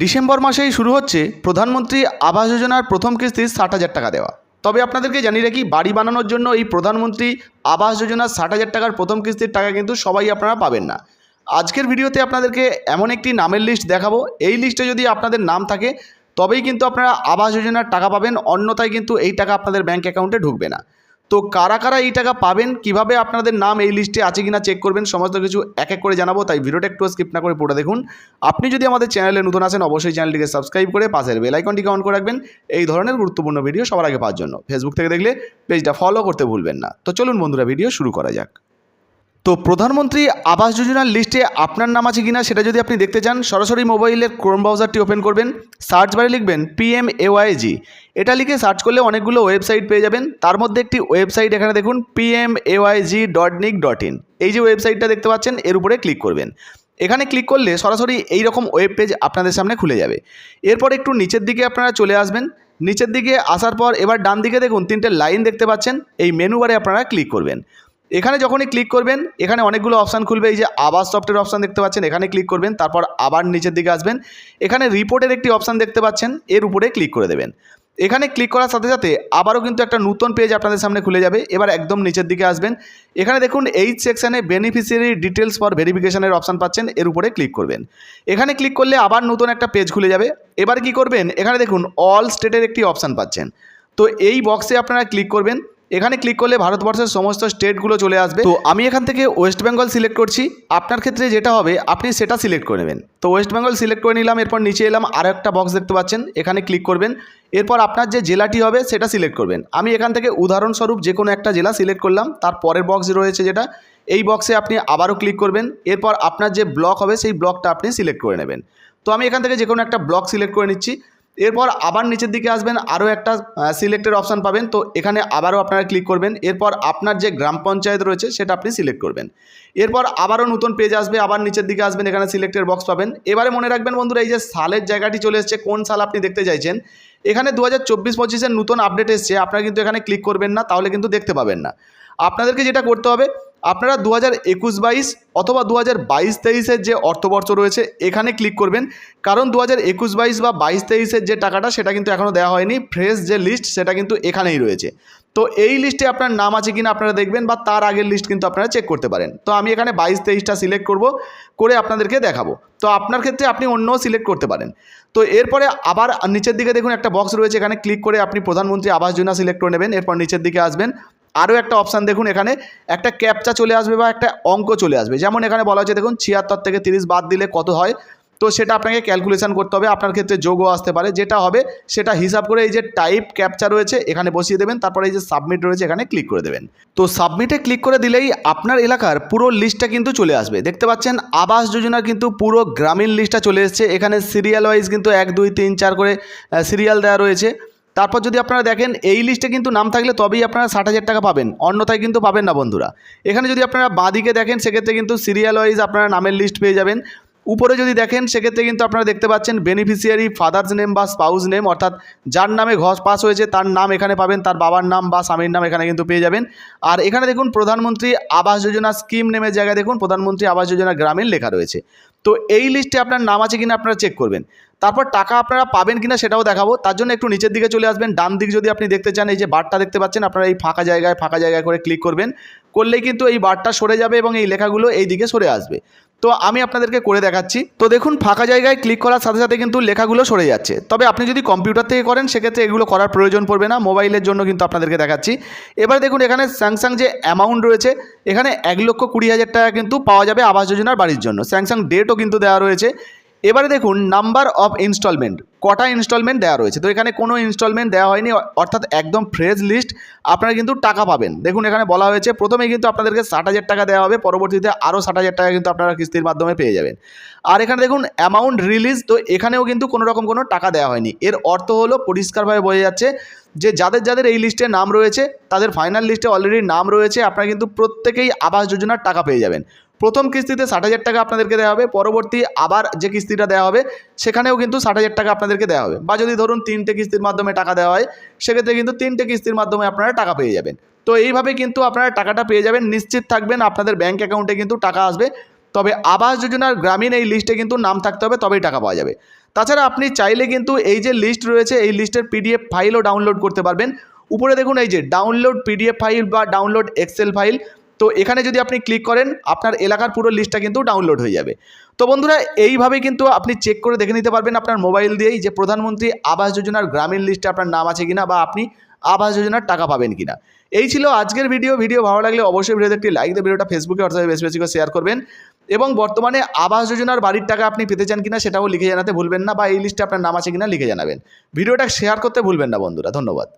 December মাসেই শুরু হচ্ছে প্রধানমন্ত্রী আবাস যোজনার প্রথম কিস্তির ষাট হাজার টাকা দেওয়া। তবে আপনাদেরকে জানিয়ে রাখি, বাড়ি বানানোর জন্য এই প্রধানমন্ত্রী আবাস যোজনার ষাট হাজার টাকার প্রথম কিস্তির টাকা কিন্তু সবাই আপনারা পাবেন না। আজকের ভিডিওতে আপনাদেরকে এমন একটি নামের লিস্ট দেখাবো। এই লিস্টে যদি আপনাদের নাম থাকে, তবেই কিন্তু আপনারা আবাস যোজনার টাকা পাবেন, অন্যথায় কিন্তু এই টাকা আপনাদের ব্যাঙ্ক অ্যাকাউন্টে ঢুকবে না। তো কারা কারা এই টাকা পাবেন, কীভাবে আপনাদের নাম এই লিস্টে আছে কিনা চেক করবেন, সমস্ত কিছু এক এক করে জানাব, তাই ভিডিওটা একটু স্কিপ না করে পড়ে দেখুন। আপনি যদি আমাদের চ্যানেলে নতুন আসেন অবশ্যই চ্যানেলটিকে সাবস্ক্রাইব করে পাশের বেল আইকনটিকে অন করে রাখবেন। এই ধরনের গুরুত্বপূর্ণ ভিডিও সবার আগে পাওয়ার জন্য। ফেসবুক থেকে দেখলে পেজটা ফলো করতে ভুলবেন না। তো চলুন বন্ধুরা ভিডিও শুরু করা যাক। তো প্রধানমন্ত্রী আবাস যোজনার লিস্টে আপনার নাম আছে কিনা সেটা যদি আপনি দেখতে চান, সরাসরি মোবাইলের ক্রোম ব্রাউজারটি ওপেন করবেন সার্চ বারে লিখবেন পিএম এওয়াইজি এটা লিখে সার্চ করলে অনেকগুলো ওয়েবসাইট পেয়ে যাবেন, তার মধ্যে একটি ওয়েবসাইট এখানে দেখুন PM A Y G dot nic dot in এই যে ওয়েবসাইটটা দেখতে পাচ্ছেন, এর উপরে ক্লিক করবেন। এখানে ক্লিক করলে সরাসরি এই রকম ওয়েব পেজ আপনাদের সামনে খুলে যাবে। এরপর একটু নিচের দিকে আপনারা চলে আসবেন, নিচের দিকে আসার পর এবার ডান দিকে দেখুন, তিনটে লাইন দেখতে পাচ্ছেন, এই মেনু বারে আপনারা ক্লিক করবেন। এখানে যখনই ক্লিক করবেন, এখানে অনেকগুলো অপশান খুলবে, এই যে আবাস সফটওয়্যার অপশান দেখতে পাচ্ছেন, এখানে ক্লিক করবেন, তারপর আবার নিচের দিকে আসবেন। এখানে রিপোর্টের একটি অপশান দেখতে পাচ্ছেন, এর উপরে ক্লিক করে দেবেন। এখানে ক্লিক করার সাথে সাথে আবারও কিন্তু একটা নতুন পেজ আপনাদের সামনে খুলে যাবে, এবার একদম নিচের দিকে আসবেন। এখানে দেখুন, এই সেকশানে বেনিফিশিয়ারি ডিটেলস ফর ভেরিফিকেশনের অপশান পাচ্ছেন, এর উপরে ক্লিক করবেন। এখানে ক্লিক করলে আবার নতুন একটা পেজ খুলে যাবে। এবার কি করবেন, এখানে দেখুন অল স্টেটের একটি অপশান পাচ্ছেন। তো এই বক্সে আপনারা ক্লিক করবেন এখানে ক্লিক করলে ভারতবর্ষের সমস্ত স্টেটগুলো চলে আসবে। তো আমি এখান থেকে ওয়েস্ট বেঙ্গল সিলেক্ট করছি। আপনার ক্ষেত্রে যেটা হবে আপনি সেটা সিলেক্ট করে নেবেন। তো ওয়েস্ট বেঙ্গল সিলেক্ট করে নিলাম এরপর নিচে এলাম আরও একটা বক্স দেখতে পাচ্ছেন এখানে ক্লিক করবেন। এরপর আপনার যে জেলাটি হবে সেটা সিলেক্ট করবেন। আমি এখান থেকে উদাহরণস্বরূপ যে কোনো একটা জেলা সিলেক্ট করলাম তার পরের বক্স রয়েছে যেটা। এই বক্সে আপনি আবারও ক্লিক করবেন। এরপর আপনার যে ব্লক হবে সেই ব্লকটা আপনি সিলেক্ট করে নেবেন। তো আমি এখান থেকে যে কোনো একটা ব্লক সিলেক্ট করে নিচ্ছি। এরপর আবার নিচের দিকে আসবেন, আরও একটা সিলেক্টের অপশান পাবেন। তো এখানে আবারও আপনারা ক্লিক করবেন। এরপর আপনার যে গ্রাম পঞ্চায়েত রয়েছে, সেটা আপনি সিলেক্ট করবেন। এরপর আবারও নতুন পেজ আসবে, আবার নিচের দিকে আসবেন, এখানে সিলেক্টের বক্স পাবেন। এবারে মনে রাখবেন বন্ধুরা, এই যে সালের জায়গাটি চলে এসছে, কোন সাল আপনি দেখতে চাইছেন? এখানে দু হাজার চব্বিশ পঁচিশের নতুন আপডেট এসছে, আপনারা কিন্তু এখানে ক্লিক করবেন না, তাহলে কিন্তু দেখতে পাবেন না। আপনাদেরকে যেটা করতে হবে, আপনারা দু হাজার একুশ বাইশ অথবা দু হাজার বাইশ তেইশের যে অর্থবর্ষ রয়েছে, এখানে ক্লিক করবেন। কারণ দু হাজার একুশ বাইশ বা বাইশ তেইশের যে টাকাটা, সেটা কিন্তু এখনও দেওয়া হয়নি। ফ্রেশ যে লিস্ট সেটা কিন্তু এখানেই রয়েছে। তো এই লিস্টে আপনার নাম আছে কিনা আপনারা দেখবেন, বা তার আগের লিস্ট কিন্তু আপনারা চেক করতে পারেন। তো আমি এখানে বাইশ তেইশটা সিলেক্ট করব, করে আপনাদেরকে দেখাবো। তো আপনার ক্ষেত্রে আপনি অন্যও সিলেক্ট করতে পারেন। তো এরপরে আবার নিচের দিকে দেখুন একটা বক্স রয়েছে, এখানে ক্লিক করে আপনি প্রধানমন্ত্রী আবাস যোজনা সিলেক্ট করে নেবেন। এরপর নিচের দিকে আসবেন। আরও একটা অপশান দেখুন এখানে। একটা ক্যাপচা চলে আসবে বা একটা অঙ্ক চলে আসবে। যেমন এখানে বলা হচ্ছে দেখুন, ছিয়াত্তর থেকে তিরিশ বাদ দিলে কত হয়? তো সেটা আপনাকে ক্যালকুলেশান করতে হবে। আপনার ক্ষেত্রে যোগও আসতে পারে। যেটা হবে, সেটা হিসাব করে এই যে টাইপ ক্যাপচা রয়েছে, এখানে বসিয়ে দেবেন। তারপরে এই যে সাবমিট রয়েছে, এখানে ক্লিক করে দেবেন। তো সাবমিটে ক্লিক করে দিলেই আপনার এলাকার পুরো লিস্টটা কিন্তু চলে আসবে। দেখতে পাচ্ছেন, আবাস যোজনার কিন্তু পুরো গ্রামীণ লিস্টটা চলে এসছে। এখানে সিরিয়াল ওয়াইজ কিন্তু এক, দুই, তিন, চার করে সিরিয়াল দেওয়া রয়েছে। তারপর যদি আপনারা দেখেন, এই লিস্টে কিন্তু নাম থাকলে তবেই আপনারা ষাট হাজার টাকা পাবেন। অন্যথায় কিন্তু পাবেন না বন্ধুরা। এখানে যদি আপনারা বাঁদিকে দেখেন, সেক্ষেত্রে কিন্তু সিরিয়াল ওয়াইজ আপনারা নামের লিস্ট পেয়ে যাবেন। উপরে যদি দেখেন, সেক্ষেত্রে কিন্তু আপনারা দেখতে পাচ্ছেন বেনিফিশিয়ারি ফাদার্স নেম বা স্পাউস নেম অর্থাৎ যার নামে ঘর পাস হয়েছে, তার নাম এখানে পাবেন, তার বাবার নাম বা স্বামীর নাম এখানে কিন্তু পেয়ে যাবেন। আর এখানে দেখুন, প্রধানমন্ত্রী আবাস যোজনা স্কিম নেমের জায়গায় দেখুন, প্রধানমন্ত্রী আবাস যোজনা গ্রামীণ লেখা রয়েছে। তো এই লিস্টে আপনার নাম আছে কিনা আপনারা চেক করবেন। তারপর টাকা আপনারা পাবেন কিনা সেটাও দেখাবো। তার জন্য একটু নিচের দিকে চলে আসবেন, ডান দিক যদি আপনি দেখতে চান, এই যে বারটা দেখতে পাচ্ছেন, আপনারা এই ফাঁকা জায়গায় ফাঁকা জায়গায় করে ক্লিক করবেন। করলেই কিন্তু এই বারটা সরে যাবে এবং এই লেখাগুলো এই দিকে সরে আসবে। তো আমি আপনাদেরকে করে দেখাচ্ছি। তো দেখুন, ফাঁকা জায়গায় ক্লিক করার সাথে সাথে কিন্তু লেখাগুলো সরে যাচ্ছে। তবে আপনি যদি কম্পিউটার থেকে করেন, সেক্ষেত্রে এগুলো করার প্রয়োজন পড়বে না। মোবাইলের জন্য কিন্তু আপনাদেরকে দেখাচ্ছি। এবার দেখুন, এখানে স্যামসাং যে অ্যামাউন্ট রয়েছে, এখানে এক লক্ষ কুড়ি হাজার টাকা কিন্তু পাওয়া যাবে আবাস যোজনার বাড়ির জন্য। স্যামসাং ডেটও কিন্তু দেওয়া রয়েছে। এবারে দেখুন নাম্বার অফ ইনস্টলমেন্ট কটা ইনস্টলমেন্ট দেওয়া রয়েছে? তো এখানে কোনো ইনস্টলমেন্ট দেওয়া হয়নি, অর্থাৎ একদম ফ্রেশ লিস্ট আপনারা কিন্তু টাকা পাবেন। দেখুন, এখানে বলা হয়েছে প্রথমে কিন্তু আপনাদেরকে ষাট হাজার টাকা দেওয়া হবে, পরবর্তীতে আরও ষাট হাজার টাকা কিন্তু আপনারা কিস্তির মাধ্যমে পেয়ে যাবেন। আর এখানে দেখুন অ্যামাউন্ট রিলিজ তো এখানেও কিন্তু কোনো রকম কোনো টাকা দেওয়া হয়নি। এর অর্থ হলো, পরিষ্কারভাবে বোঝা যাচ্ছে যে যাদের যাদের এই লিস্টে নাম রয়েছে, তাদের ফাইনাল লিস্টে অলরেডি নাম রয়েছে, আপনারা কিন্তু প্রত্যেকেই আবাস যোজনার টাকা পেয়ে যাবেন। প্রথম কিস্তিতে ষাট হাজার টাকা আপনাদেরকে দেওয়া হবে, পরবর্তী আবার যে কিস্তিটা দেওয়া হবে, সেখানেও কিন্তু ষাট হাজার টাকা আপনাদেরকে দেওয়া হবে। বা যদি ধরুন তিনটে কিস্তির মাধ্যমে টাকা দেওয়া হয়, সেক্ষেত্রে কিন্তু তিনটে কিস্তির মাধ্যমে আপনারা টাকা পেয়ে যাবেন। তো এইভাবে কিন্তু আপনারা টাকাটা পেয়ে যাবেন, নিশ্চিত থাকবেন আপনাদের ব্যাঙ্ক অ্যাকাউন্টে কিন্তু টাকা আসবে। তবে আবাস যোজনার গ্রামীণ এই লিস্টে কিন্তু নাম থাকতে হবে, তবেই টাকা পাওয়া যাবে। তাছাড়া আপনি চাইলে কিন্তু এই যে লিস্ট রয়েছে, এই লিস্টের পিডিএফ ফাইলও ডাউনলোড করতে পারবেন। উপরে দেখুন এই যে ডাউনলোড পিডিএফ ফাইল বা ডাউনলোড এক্সেল ফাইল তো এখানে যদি আপনি ক্লিক করেন, আপনার এলাকার পুরো লিস্টটা কিন্তু ডাউনলোড হয়ে যাবে। তো বন্ধুরা এইভাবে কিন্তু আপনি চেক করে দেখে নিতে পারবেন আপনার মোবাইল দিয়েই যে প্রধানমন্ত্রী আবাস যোজনার গ্রামীণ লিস্টে আপনার নাম আছে কিনা বা আপনি আবাস যোজনার টাকা পাবেন কিনা। এই ছিল আজকের ভিডিও ভিডিও ভালো লাগলে অবশ্যই ভিডিওতে একটি লাইক দিয়ে ভিডিওটা ফেসবুকে অর্থাৎ বেশি বেশি করে শেয়ার করবেন। এবং বর্তমানে আবাস যোজনার বাড়ির টাকা আপনি পেতে চান কিনা সেটাও লিখে জানাতে ভুলবেন না বা এই লিস্টে আপনার নাম আছে কিনা লিখে জানাবেন। ভিডিওটা শেয়ার করতে ভুলবেন না বন্ধুরা, ধন্যবাদ।